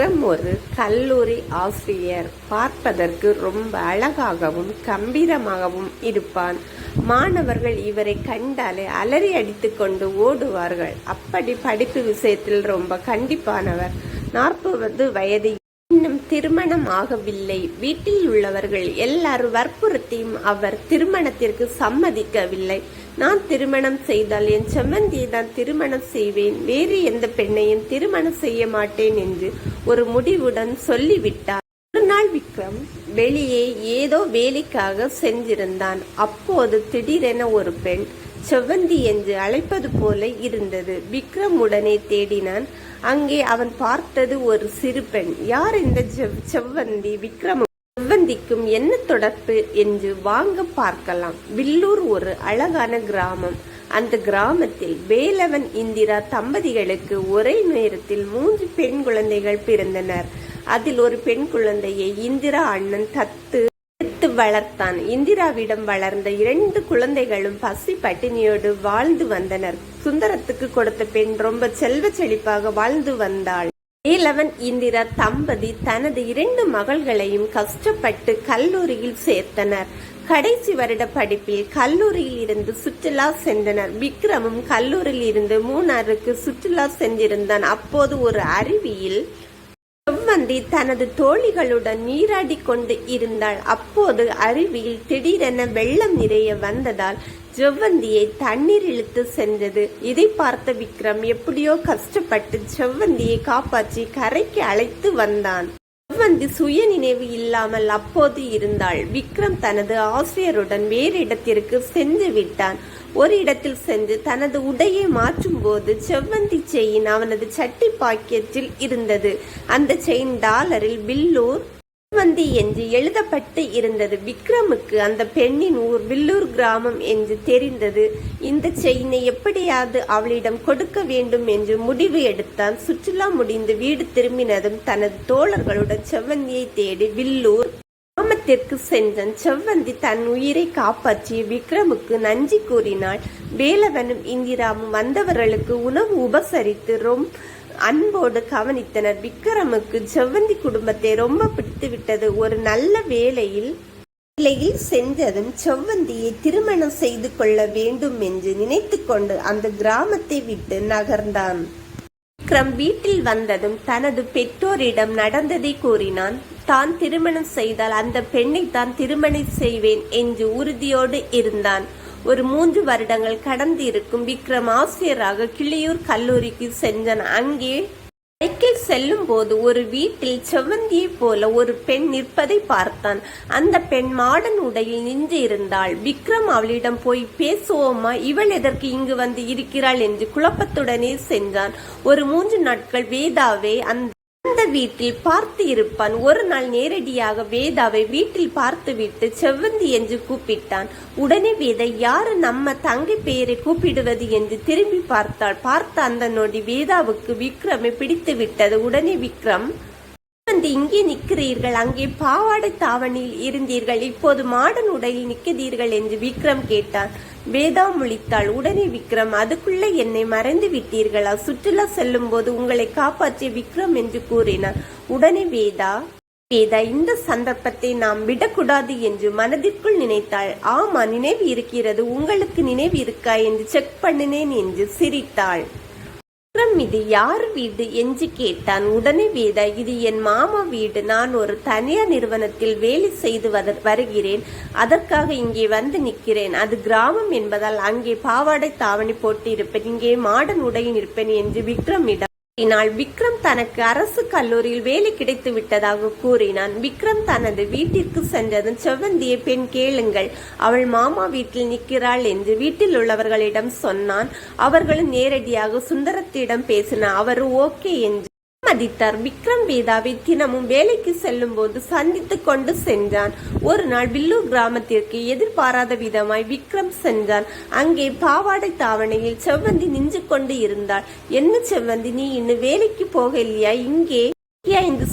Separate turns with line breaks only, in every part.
விக்ரம் ஒரு கல்லூரி ஆசிரியர் பார்ப்பதற்கு ரொம்ப அழகாகவும் கம்பீரமாகவும் இருப்பான். மாணவர்கள் இவரை கண்டாலே அலறி அடித்துக்கொண்டு ஓடுவார்கள். அப்படி படிப்பு விஷயத்தில் ரொம்ப கண்டிப்பானவர். நாற்பது வயது இன்னும் திருமணம் ஆகவில்லை. வீட்டில் உள்ளவர்கள் எல்லாரும் வற்புறுத்தியும் அவர் திருமணத்திற்கு சம்மதிக்கவில்லை. நான் திருமணம் செய்தால் என் செம்மந்தியை தான் திருமணம் செய்வேன். வேறு எந்த பெண்ணையும் திருமணம் செய்ய மாட்டேன் என்று ஒரு முடிவுடன் சொல்லிவிட்டார். ஒரு நாள் விக்ரம் வெளியே ஏதோ வேலைக்காக சென்றிருந்தான். அப்போது திடீரென ஒரு பெண் செவ்வந்தி என்று அழைப்பது போல இருந்தது. விக்ரம் உடனே தேடினான். அங்கே அவன் பார்த்தது ஒரு சிறு பெண். யார் இந்த செவ்- செவ்வந்தி விக்ரம்? செவ்வந்திக்கும் என்ன தொடர்பு என்று வாங்க பார்க்கலாம். வில்லூர் ஒரு அழகான கிராமம். அந்த கிராமத்தில் வேலவன் இந்திரா தம்பதிகளுக்கு ஒரே நேரத்தில் மூன்று பெண் குழந்தைகள் பிறந்தனர். அதில் ஒரு பெண் குழந்தையை இந்திரா அண்ணன் தத்து வளர்த்தான். இந்திராவிடம் வளர்ந்த இரண்டு குழந்தைகளும் பசி பட்டினியோடு வாழ்ந்து வந்தனர். சுந்தரத்துக்கு கொடுத்த பெண் ரொம்ப செல்வ செழிப்பாக வாழ்ந்து வந்தாள். ஏலவன் இந்திரா தம்பதி தனது இரண்டு மகள்களையும் கஷ்டப்பட்டு கல்லூரியில் சேர்த்தனர். கடைசி வருட படிப்பில் கல்லூரியில் இருந்து சுற்றுலா சென்றனர். விக்ரமும் கல்லூரியில் இருந்து மூணாருக்கு சுற்றுலா சென்றிருந்தான். அப்போது ஒரு அருவியில் செவ்வந்தி தனது தோழிகளுடன் நீராடி கொண்டு இருந்தாள். அப்போது அருவியில் திடீரென வெள்ளம் நிறைய வந்ததால் செவ்வந்தியை தண்ணீர் இழுத்து சென்றது. இதை பார்த்த விக்ரம் எப்படியோ கஷ்டப்பட்டு செவ்வந்தியை காப்பாற்றி கரைக்கு அழைத்து வந்தான். செவ்வந்தி சுய நினைவு இல்லாமல் அப்போது இருந்தாள். விக்ரம் தனது ஆசிரியருடன் வேறு இடத்திற்கு சென்று விட்டான். ஒரு இடத்தில் சென்று தனது உடையை மாற்றும் போது செவ்வந்தி செயின் அவனது சட்டி பாக்கெட்டில் இருந்தது. அந்த செயின் டாலரில் பில்லூர் செவ்வந்தி என்று எழுதப்பட்டு இருந்தது. விக்ரமுக்கு அந்த பெண்ணின் ஊர் வில்லூர் கிராமம் என்று தெரிந்தது. இந்த செயினை எப்படியாவது அவளிடம் கொடுக்க வேண்டும் என்று முடிவு எடுத்தான். சுற்றுலா முடிந்து வீடு திரும்பினதும் தனது தோழர்களுடன் செவ்வந்தியை தேடி வில்லூர் கிராமத்திற்கு சென்றன். செவ்வந்தி தன் உயிரை காப்பாற்றி விக்ரமுக்கு நன்றி கூறினாள். வேலவனும் இந்திராவும் வந்தவர்களுக்கு உணவு உபசரித்து ரொம்ப அன்போடு கவனித்தனர். விக்ரமுக்கு செவ்வந்தி குடும்பத்தை ரொம்ப பிடித்து விட்டது ஒரு நல்ல வேளையில் வேலையில் சென்றதும் செவ்வந்தியை திருமணம் செய்து கொள்ள வேண்டும் என்று நினைத்துக்கொண்டு அந்த கிராமத்தை விட்டு நகர்ந்தான். விக்ரம் வீட்டில் வந்ததும் தனது பெற்றோரிடம் நடந்ததை கூறினான் தான் திருமணம் செய்தால் அந்த பெண்ணை தான் திருமணம் செய்வேன் என்று உறுதியோடு இருந்தான். ஒரு மூன்று வருடங்கள் கடந்து இருக்கும் விக்ரம் ஆசிரியராக கிளியூர் கல்லூரிக்கு சென்றான். அங்கே பைக்கில் செல்லும் போது ஒரு வீட்டில் செவ்வந்தியைப் போல ஒரு பெண் நிற்பதை பார்த்தான். அந்த பெண் மாடன் உடையில் நின்று இருந்தாள். விக்ரம் அவளிடம் போய் பேசுவோமா இவள் எதற்கு இங்கு வந்து இருக்கிறாள்? என்று குழப்பத்துடனே சென்றான். ஒரு மூன்று நாட்கள் வேதாவே அந்த வீட்டில் பார்த்து இருப்பான் ஒரு நாள் நேரடியாக வேதாவை வீட்டில் பார்த்துவிட்டு செவ்வந்தி என்று கூப்பிட்டான். உடனே வேதா யாரு நம்ம தங்கை பெயரை கூப்பிடுவது? என்று திரும்பி பார்த்தாள். பார்த்த அந்த நொடி வேதாவுக்கு விக்ரமை பிடித்து விட்டது உடனே விக்ரம் வந்து இங்கே நிற்கிறீர்கள் அங்கே பாவாடை தாவணியில் இருந்தீர்கள் இப்போது மாடன் உடையில் நிற்கிறீர்கள் என்று விக்ரம் கேட்டான் வேதா முழித்தாள் உடனே விக்ரம் அதுக்குள்ள என்னை மறைந்து விட்டீர்களா? சுற்றுலா செல்லும் போது உங்களை காப்பாற்றிய விக்ரம் என்று கூறினார். உடனே வேதா வேதா இந்த சந்தர்ப்பத்தை நாம் விடக்கூடாது என்று மனதிற்குள் நினைத்தாள். ஆமா நினைவு இருக்கிறது. உங்களுக்கு நினைவு இருக்கா? என்று செக் பண்ணினேன் என்று சிரித்தாள். விக்ரம் இது யார் வீடு என்று கேட்டான். உடனே வேதா இது என் மாமா வீடு. நான் ஒரு தனியார் நிறுவனத்தில் வேலை செய்து வருகிறேன். அதற்காக இங்கே வந்து நிற்கிறேன். அது கிராமம் என்பதால் அங்கே பாவாடை தாவணி போட்டு இருப்பேன் இங்கே மாடன் உடையில் இருப்பேன் என்று விக்ரமிடம் கூறினாள் விக்ரம் தனக்கு அரசு கல்லூரியில் வேலை கிடைத்து விட்டதாக கூறினான். விக்ரம் தனது வீட்டிற்கு சென்றதும் செவ்வந்தியை பெண் கேளுங்கள் அவள் மாமா வீட்டில் நிற்கிறாள் என்று வீட்டில் உள்ளவர்களிடம் சொன்னான். அவர்களும் நேரடியாக சுந்தரத்திடம் பேசின அவர் ஓகே என்று பதித்தார் விக்ரம் வேதாவை தினமும் வேலைக்கு செல்லும் போது சந்தித்து கொண்டு சென்றான். ஒரு நாள் வில்லூர் கிராமத்திற்கு எதிர்பாராத விதமாய் விக்ரம் சென்றான். அங்கே பாவாடை தாவணையில் செவ்வந்தி நின்று கொண்டு இருந்தாள். என்ன செவ்வந்தி நீ இன்னும் வேலைக்கு போகலையா இங்கே ஐயா என்று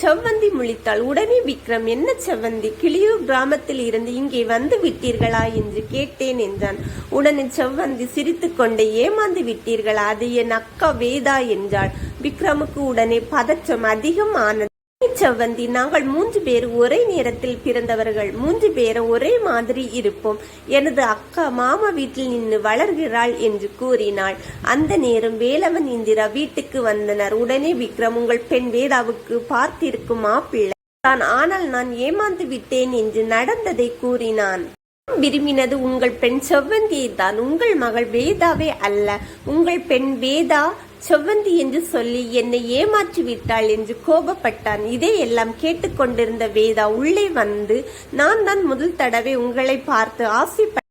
செவ்வந்தி முழித்தாள் உடனே விக்ரம் என்ன செவ்வந்தி? கிளியூர் கிராமத்தில் இருந்து இங்கே வந்து விட்டீர்களா? என்று கேட்டேன் என்றான். உடனே செவ்வந்தி சிரித்துக்கொண்டே ஏமாந்து விட்டீர்களா? அது என் அக்கா வேதா என்றாள். விக்ரமுக்கு உடனே பதற்றம் அதிகம் ஆனது செவ்வந்தி நாங்கள் மூன்று பேர் ஒரே நேரத்தில் பிறந்தவர்கள். மூன்று பேரும் ஒரே மாதிரி இருப்போம். எனது அக்கா மாமா வீட்டில் நின்று வளர்கிறாள் என்று கூறினாள். அந்த நேரம் வேலவன் இந்திரா வீட்டுக்கு வந்தனர். உடனே விக்ரம் உங்கள் பெண் வேதாவுக்கு பார்த்திருக்கும் மாப்பிள்ளை தான் ஆனால் நான் ஏமாந்து விட்டேன் என்று நடந்ததை கூறினான். விரும்பினது உங்கள் பெண் செவ்வந்தியை தான் உங்கள் மகள் வேதாவே அல்ல. உங்கள் பெண் வேதா செவ்வந்தி என்று சொல்லி என்னை ஏமாற்றி விட்டாள் என்று கோபப்பட்டான். இதையெல்லாம் கேட்டுக்கொண்டிருந்த வேதா உள்ளே வந்து நான் தான் முதல் தடவை உங்களை பார்த்து ஆசைப்பட்ட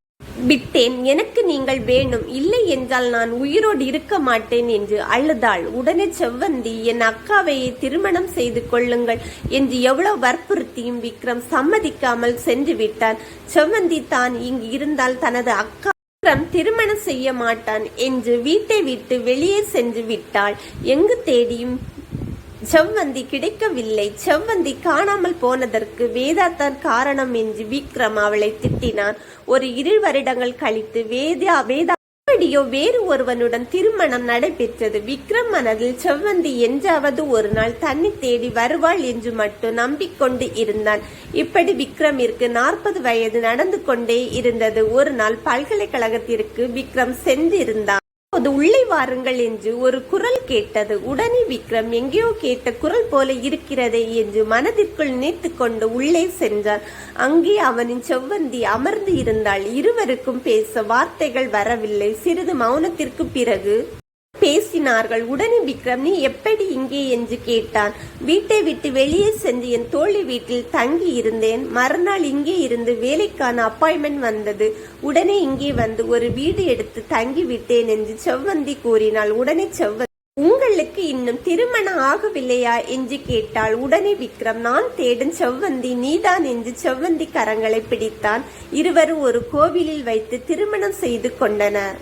விட்டேன். எனக்கு நீங்கள் வேணும். இல்லை என்றால் நான் உயிரோடு இருக்க மாட்டேன் என்று அழுதாள். உடனே செவ்வந்தி என் அக்காவையை திருமணம் செய்து கொள்ளுங்கள் என்று எவ்வளவு வற்புறுத்தியும் விக்ரம் சம்மதிக்காமல் சென்று விட்டான். செவ்வந்தி தான் இங்கு இருந்தால் தனது அக்கா விக்ரம் திருமணம் செய்ய மாட்டான் என்று வீட்டை விட்டு வெளியே சென்று விட்டாள். எங்கு தேடியும் செவ்வந்தி கிடைக்கவில்லை. செவ்வந்தி காணாமல் போனதற்கு வேதா தான் காரணம் என்று விக்ரம் அவளை திட்டினான். ஒரு இரு வருடங்கள் கழித்து வேதா வேதா எப்படியோ வேறு ஒருவனுடன் திருமணம் நடைபெற்றது. விக்ரம் மனதில் செவ்வந்தி என்றாவது ஒரு நாள் தன்னை தேடி வருவாள் என்று மட்டும் நம்பிக்கொண்டு இருந்தான். இப்படி விக்ரமிற்கு நாற்பது வயது நடந்து கொண்டே இருந்தது. ஒரு நாள் பல்கலைக்கழகத்திற்கு விக்ரம் சென்றிருந்தான். அப்போது உள்ளே வாருங்கள் என்று ஒரு குரல் கேட்டது. உடனே விக்ரம் எங்கேயோ கேட்ட குரல் போல இருக்கிறதே என்று மனதிற்குள் நினைத்து கொண்டு உள்ளே சென்றார் அங்கே அவனின் செவ்வந்தி அமர்ந்து இருந்தால் இருவருக்கும் பேச வார்த்தைகள் வரவில்லை. சிறிது மௌனத்திற்கு பிறகு பேசினார்கள். உடனே விக்ரம் நீ எப்படி இங்கே? என்று கேட்டான். வீட்டை விட்டு வெளியே சென்று என் தோழி வீட்டில் தங்கி இருந்தேன். மறுநாள் இங்கே இருந்து வேலைக்கான அப்பாயின்மெண்ட் வந்தது. உடனே இங்கே வந்து ஒரு வீடு எடுத்து தங்கி விட்டேன் என்று செவ்வந்தி கூறினாள். உடனே செவ்வந்தி உங்களுக்கு இன்னும் திருமணம் ஆகவில்லையா? என்று கேட்டாள். உடனே விக்ரம் நான் தேடும் செவ்வந்தி நீதான் என்று செவ்வந்தி கரங்களை பிடித்தான். இருவரும் ஒரு கோவிலில் வைத்து திருமணம் செய்து கொண்டனர்.